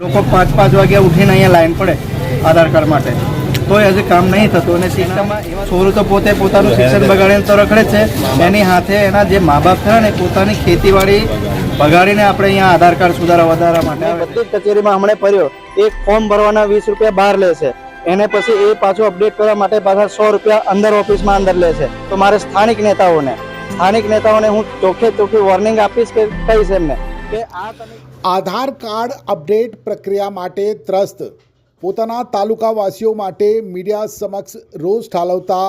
લોકો પાંચ પાંચ વાગ્યા ઉઠીને અહીંયા લાઈન પડે આધાર કાર્ડ માટે. તો હજી કામ નહીં થતું અને સિસ્ટમમાં છોરું તો પોતે પોતાનું શિક્ષણ બગાડીને તો રખડે છે. એની હાથે એના જે મા બાપ ખરા ને પોતાની ખેતીવાડી બગાડીને આપણે અહીંયા આધાર કાર્ડ સુધારા વધારા માટે બધી કચેરીમાં હમણે પડ્યો. એક ફોર્મ ભરવાના વીસ રૂપિયા બહાર લે છે. એને પછી એ પાછું અપડેટ કરવા માટે પાછા સો રૂપિયા અંદર ઓફિસમાં અંદર લે છે. તો મારે સ્થાનિક નેતાઓને સ્થાનિક નેતાઓને હું ચોખ્ખે ચોખ્ખી વોર્નિંગ આપીશ કે કહીશ એમને? આધાર કાર્ડ અપડેટ પ્રક્રિયા માટે ત્રસ્ત. પોતાના તાલુકાવાસીઓ માટે મીડિયા સમક્ષ રોષ ઠાલવતા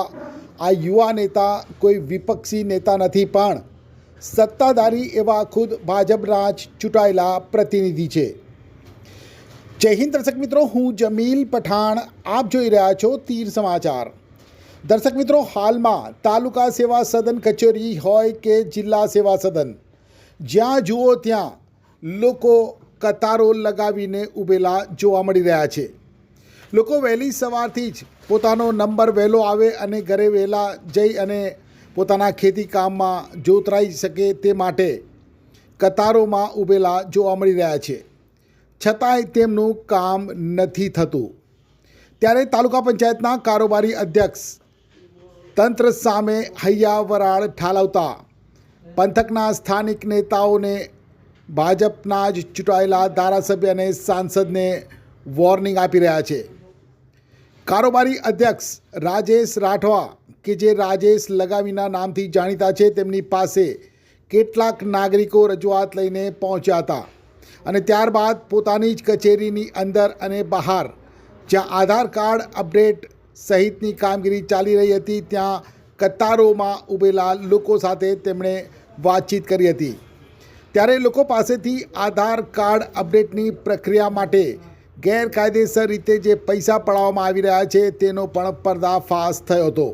આ યુવા નેતા કોઈ વિપક્ષી નેતા નથી પણ સત્તાધારી એવા ખુદ ભાજપના જ ચૂંટાયેલા પ્રતિનિધિ છે. જય હિન્દ દર્શક મિત્રો, હું જમીલ પઠાણ. આપ જોઈ રહ્યા છો તીર સમાચાર. દર્શક મિત્રો, હાલમાં તાલુકા સેવા સદન કચેરી હોય કે જિલ્લા સેવા સદન? જ્યાં જુઓ ત્યાં લોકો કતારો લગાવીને ઊભેલા જોવા મળી રહ્યા છે. લોકો વહેલી સવારથી જ પોતાનો નંબર વહેલો આવે અને ઘરે વહેલા જઈ અને પોતાના ખેતી કામમાં જોતરાઈ શકે તે માટે કતારોમાં ઊભેલા જોવા મળી રહ્યા છે. છતાંય તેમનું કામ નથી થતું. ત્યારે તાલુકા પંચાયતના કારોબારી અધ્યક્ષ તંત્ર સામે હૈયા વરાળ ઠાલવતા પંથકના સ્થાનિક નેતાઓને ભાજપના જ ચૂંટાયેલા ધારાસભ્ય અને સાંસદને વોર્નિંગ આપી રહ્યા છે. કારોબારી અધ્યક્ષ રાજેશ રાઠવા કે જે રાજેશ લગાવીના નામથી જાણીતા છે, તેમની પાસે કેટલાક નાગરિકો રજૂઆત લઈને પહોંચ્યા હતા અને ત્યારબાદ પોતાની જ કચેરીની અંદર અને બહાર જ્યાં આધાર કાર્ડ અપડેટ સહિતની કામગીરી ચાલી રહી હતી, ત્યાં કતારોમાં ઊભેલા લોકો સાથે તેમણે વાતચીત કરી હતી. ત્યારે લોકો પાસેથી આધાર કાર્ડ અપડેટની પ્રક્રિયા માટે ગેરકાયદેસર રીતે જે પૈસા પડાવવામાં આવી રહ્યા છે, તેનો પણ પર્દાફાશ થયો હતો.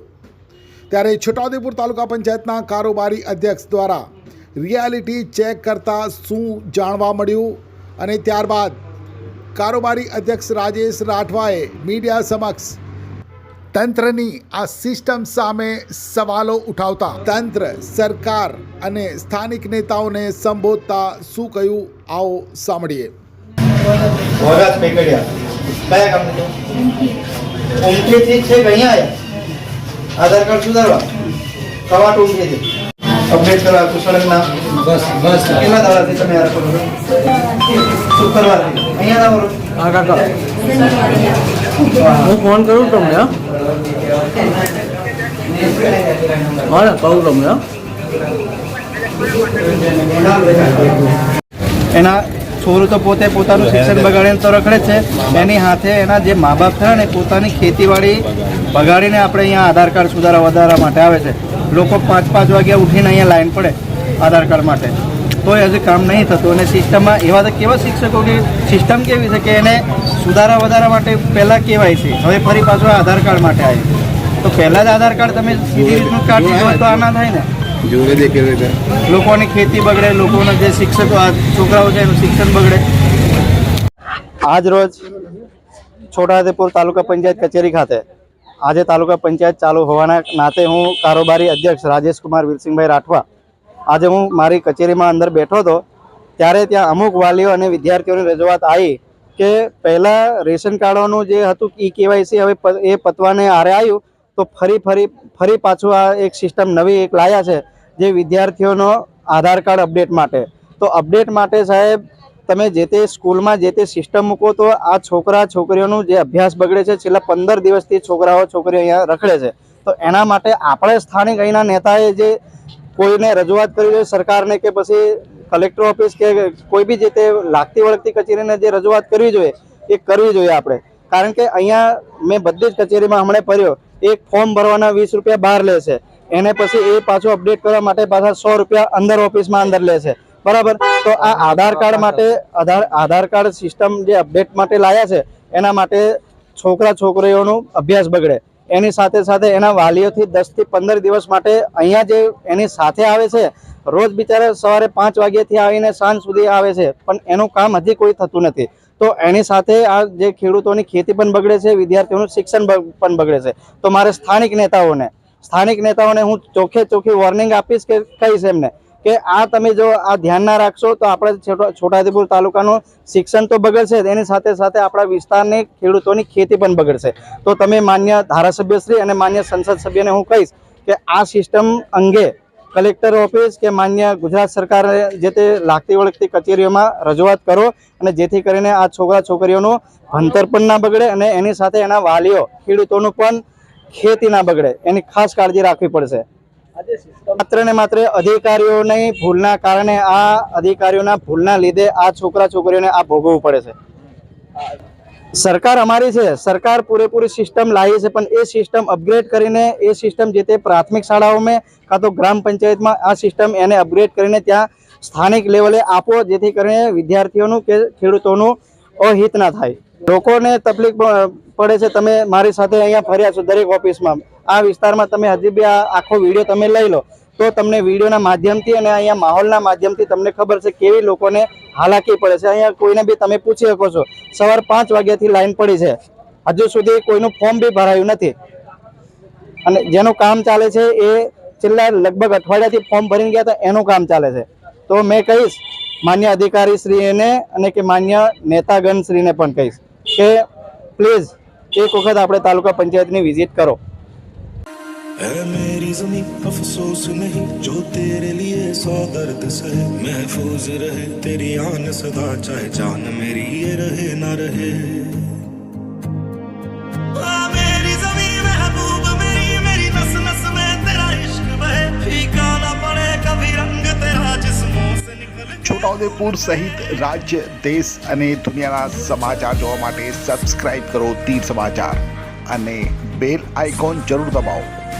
ત્યારે છોટાઉદેપુર તાલુકા પંચાયતના કારોબારી અધ્યક્ષ દ્વારા રિયાલિટી ચેક કરતાં શું જાણવા મળ્યું અને ત્યારબાદ કારોબારી અધ્યક્ષ રાજેશ રાઠવાએ મીડિયા સમક્ષ તંત્રની આ સિસ્ટમ સામે સવાલો ઉઠાવતા તંત્ર સરકાર અને સ્થાનિક નેતાઓને સંબોધતા શું કહ્યું? આવો સાંભળીએ. કયા ઉમટીથી છે અહીંયા આધાર કાર્ડ સુધારવા. કવાટ ઉમટીથી અપડેટ કરવા કુશળક ના બસ બસ. કેટલા દાડાથી તમે આ કરો છો? શુક્રવારથી અહીંયા આવો આ કાકા. હું ફોન કરું તમને, હા? ને કહું તમને એના છોરું તો પોતે પોતાનું શિક્ષણ બગાડીને તો રખડે છે. એની હાથે એના જે મા બાપ થયા ને પોતાની ખેતીવાડી બગાડીને આપણે અહીંયા આધાર કાર્ડ સુધારા વધારા માટે આવે છે. લોકો પાંચ પાંચ વાગ્યા ઉઠીને અહીંયા લાઈન પડે આધાર કાર્ડ માટે. તો હજી કામ નહીં થતું. અને સિસ્ટમમાં એવા તો કેવા શિક્ષકો કે સિસ્ટમ કેવી છે કે એને સુધારા વધારા માટે પહેલાં કહેવાય છે. હવે ફરી પાછું આધાર કાર્ડ માટે આવે તો પહેલાં જ આધાર કાર્ડ તમે સીધી રીતનું કાઢી દીધું તો આના થાય ને. જોડે દેખે લોકોની ખેતી બગડે લોકોના જે શિક્ષકો છોકરાઓ છે એનું શિક્ષણ બગડે. આજ રોજ છોટાઉદેપુર તાલુકા પંચાયત કચેરી ખાતે આજે તાલુકા પંચાયત ચાલુ હોવાના નાતે હું કારોબારી અધ્યક્ષ રાજેશ કુમાર વીરસિંહભાઈ રાઠવા આજે હું મારી કચેરીમાં અંદર બેઠો હતો. ત્યારે ત્યાં અમુક વાલીઓ અને વિદ્યાર્થીઓની રજૂઆત આવી કે પહેલાં રેશન કાર્ડોનું જે હતું ઈ કેવાયસી હવે એ પતવાને આરે આવ્યું તો ફરી ફરી ફરી પાછું આ એક સિસ્ટમ નવી એક લાયા છે, જે વિદ્યાર્થીઓનો આધાર કાર્ડ અપડેટ માટે. તો અપડેટ માટે સાહેબ, તમે જે તે સ્કૂલમાં જે તે સિસ્ટમ મૂકો તો આ છોકરા, છોકરીઓનું જે અભ્યાસ બગડે છે, છેલ્લા પંદર દિવસથી છોકરાઓ, છોકરીઓ અહીંયા રખડે છે. તો એના માટે આપણે સ્થાનિક અહીંના નેતાએ જે કોઈને રજૂઆત કરવી જોઈએ સરકારને કે પછી કલેક્ટર ઓફિસ કે કોઈ બી જે તે લાગતી વળગતી કચેરીને જે રજૂઆત કરવી જોઈએ, એ કરવી જોઈએ આપણે. કારણ કે અહીંયા મેં બધી જ કચેરીમાં હમણાં ભર્યો એક ફોર્મ ભરવાના વીસ રૂપિયા બહાર લે છે. એને પછી એ પાછું અપડેટ કરવા માટે પાછા સો રૂપિયા અંદર ઓફિસમાં અંદર લે છે. બરાબર? તો આ આધાર કાર્ડ માટે, આધાર આધાર કાર્ડ સિસ્ટમ જે અપડેટ માટે લાયા છે, એના માટે છોકરા છોકરીઓનું અભ્યાસ બગડે. એની સાથે સાથે એના વાલીઓથી દસથી પંદર દિવસ માટે અહીંયા જે એની સાથે આવે છે રોજ બિચારા સવારે પાંચ વાગ્યાથી આવીને સાંજ સુધી આવે છે, પણ એનું કામ હજી કોઈ થતું નથી. તો એની સાથે આ જે ખેડૂતોની ખેતી પણ બગડે છે, વિદ્યાર્થીઓનું શિક્ષણ પણ બગડે છે. તો મારે સ્થાનિક નેતાઓને સ્થાનિક નેતાઓને હું ચોખ્ખે ચોખ્ખી વોર્નિંગ આપીશ કે કહીશ એમને કે આ તમે જો આ ધ્યાન ના રાખશો તો આપણે છોટા- છોટાઉદેપુર તાલુકાનું શિક્ષણ તો બગડશે એની સાથે સાથે આપણા વિસ્તારની ખેડૂતોની ખેતી પણ બગડશે. તો તમે માન્ય ધારાસભ્યશ્રી અને માન્ય સંસદ સભ્યને હું કહીશ કે આ સિસ્ટમ અંગે કલેક્ટર ઓફિસ કે માન્ય ગુજરાત સરકારે જે તે લાગતી વળગતી કચેરીઓમાં રજૂઆત કરો અને જેથી કરીને આ છોકરા છોકરીઓનું ભણતર પણ ના બગડે અને એની સાથે એના વાલીઓ ખેડૂતોનું પણ ખેતી ના બગડે. એની ખાસ કાળજી રાખવી પડશે. માત્ર ને માત્ર અધિકારીઓની ભૂલના કારણે આ અધિકારીઓના ભૂલના લીધે આ છોકરા છોકરીઓને આ ભોગવવું પડે છે. સરકાર અમારી છે, સરકાર પૂરેપૂરી સિસ્ટમ લાવી છે, પણ એ સિસ્ટમ અપગ્રેડ કરીને એ સિસ્ટમ જે તે પ્રાથમિક શાળાઓમાં કાં તો ગ્રામ પંચાયતમાં આ સિસ્ટમ એને અપગ્રેડ કરીને ત્યાં સ્થાનિક લેવલે આપો, જેથી કરીને વિદ્યાર્થીઓનું કે ખેડૂતોનું અહિત ના થાય. લોકોને તકલીફ પડે છે, તમે મારી સાથે અહીંયા ફર્યા છો દરેક ઓફિસમાં. આ વિસ્તારમાં તમે હજી બી આ આખો વીડિયો તમે લઈ લો, તો તમને વિડીયોના માધ્યમથી અને અહીંયા માહોલના માધ્યમથી તમને ખબર છે કેવી લોકોને હાલાકી પડે છે. અહીંયા કોઈને બી તમે પૂછી શકો છો. સવાર પાંચ વાગ્યાથી લાઈન પડી છે. હજુ સુધી કોઈનું ફોર્મ બી ભરાયું નથી. અને જેનું કામ ચાલે છે એ છેલ્લા લગભગ અઠવાડિયાથી ફોર્મ ભરીને ગયા હતા એનું કામ ચાલે છે. તો મેં કહીશ, માન્ય અધિકારી શ્રીને અને કે માન્ય નેતાગણ શ્રીને પણ કહીશ કે પ્લીઝ એક વખત આપણે તાલુકા પંચાયતની વિઝિટ કરો. है मेरी जमीन अफसोस नहीं जो तेरे लिए सौ दर्द सहे महफूज रहे तेरी आन सदा चाहे जान मेरी ये रहे ना रहे आ, मेरी जमीन महबूब मेरी मेरी नस नस में तेरा इश्क बहे फीका ना पड़े कभी रंग तेरा जिस्मों से निकल के। છોટાઉદેપુર સહિત રાજ્ય દેશ અને દુનિયાના સમાચાર જોવા માટે સબસ્ક્રાઇબ કરો તીર સમાચાર અને બેલ આઇકોન જરૂર દબાવો